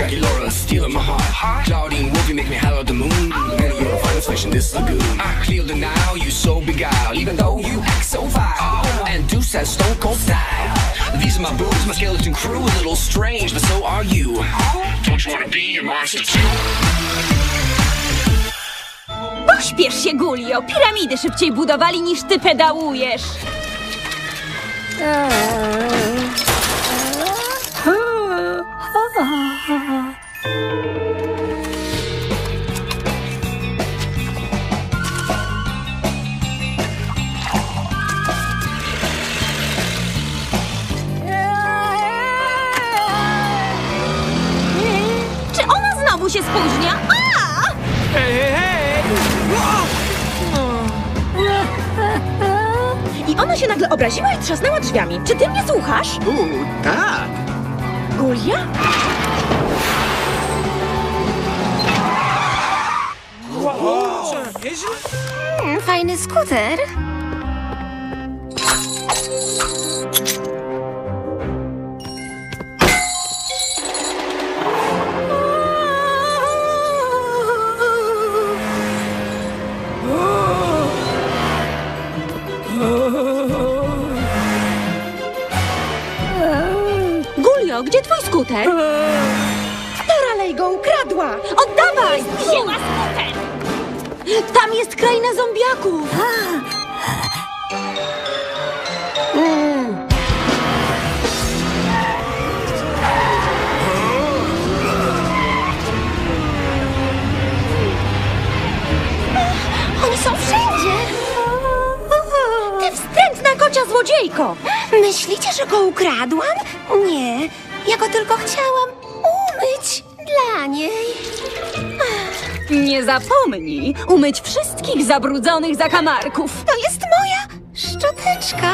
Dracula stealing my heart. Claudine Wolfie make me holler at the moon. And you're a finest fish in this lagoon. I clear the now, you so beguiled. Even though you act so vile. And Deuce has stone cold style. These are my boobs, my skeleton crew. A little strange, but so are you. Don't you wanna be a monster too? Pośpiesz się, Gulio! Piramidy szybciej budowali niż ty pedałujesz! Czy ona znowu się spóźnia? A! I ona się nagle obraziła i trzasnęła drzwiami. Czy ty mnie słuchasz? U, tak. Gulia? Fajny skuter. Gulio, gdzie twój skuter? Taralej go ukradła! Oddawaj! Wzięła skuter! Tam jest kraina zombiaków! Oni są wszędzie. Ty wstrętna kocia złodziejko! Myślicie, że go ukradłam? Nie, ja go tylko chciałam Nie zapomnij umyć wszystkich zabrudzonych zakamarków! To jest moja szczoteczka.